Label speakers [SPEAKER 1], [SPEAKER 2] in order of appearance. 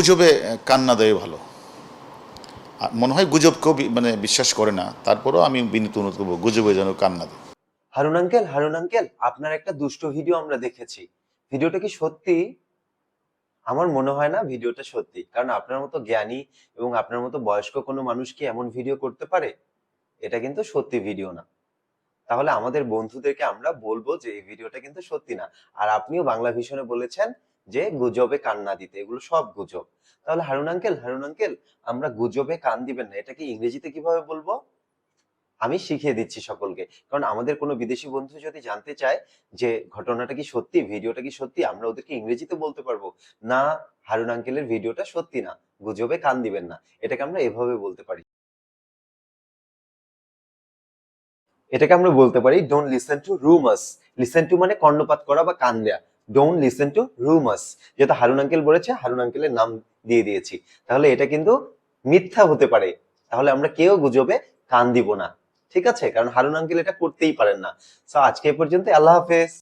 [SPEAKER 1] গুজবে কান্না দেয় ভালো। মনে হয় গুজবকেও মানে বিশ্বাস করে না। তারপরেও আমি বিনীত অনুরোধ করব, গুজবে যেন কান্না দেয়।
[SPEAKER 2] হারুন আঙ্কেল হারুন আঙ্কেল, আপনার একটা দুষ্ট ভিডিও আমরা দেখেছি। ভিডিওটা কি সত্যি? আমার মনে হয় না ভিডিওটা সত্যি। কারণ আপনার মতো জ্ঞানী এবং আপনার মতো বয়স্ক কোনো মানুষ কি এমন ভিডিও করতে পারে? এটা কিন্তু সত্যি ভিডিও না। তাহলে আমাদের বন্ধুদেরকে আমরা বলব যে এই ভিডিওটা কিন্তু সত্যি না। আর আপনিও বাংলা ভীষণে বলেছেন যে গুজবে কান্না দিতে, এগুলো সব গুজব। তাহলে হারুন আঙ্কেল হারুন আঙ্কেল, আমরা গুজবে কান দিবেন না, এটাকে ইংরেজিতে কীভাবে বলব? আমি শিখিয়ে দিচ্ছি সকলকে। কারণ আমাদের কোনো বিদেশি বন্ধু যদি জানতে চায় যে ঘটনাটা কি সত্যি, ভিডিওটা কি সত্যি, আমরা ওদেরকে ইংরেজিতে বলতে পারব, না, হারুন আঙ্কেলের ভিডিওটা সত্যি না, গুজবে কান দিবেন না। এটাকে আমরা এভাবে বলতে পারি। এটাকে আমরা বলতে পারি don't listen to rumours listen to মানে কর্ণপাত করা বা কান দেয়া। ডোন্ট লিসেন টু রুমার্স যেটা হারুন আঙ্কেল বলেছে, হারুন আঙ্কেলের নাম দিয়ে দিয়েছি। তাহলে এটা কিন্তু মিথ্যা হতে পারে। তাহলে আমরা কেউ গুজবে কান দিব না। ঠিক আছে? কারণ হারুন আঙ্কেল এটা করতেই পারেন না। সো আজকে পর্যন্ত আল্লাহ হাফেজ।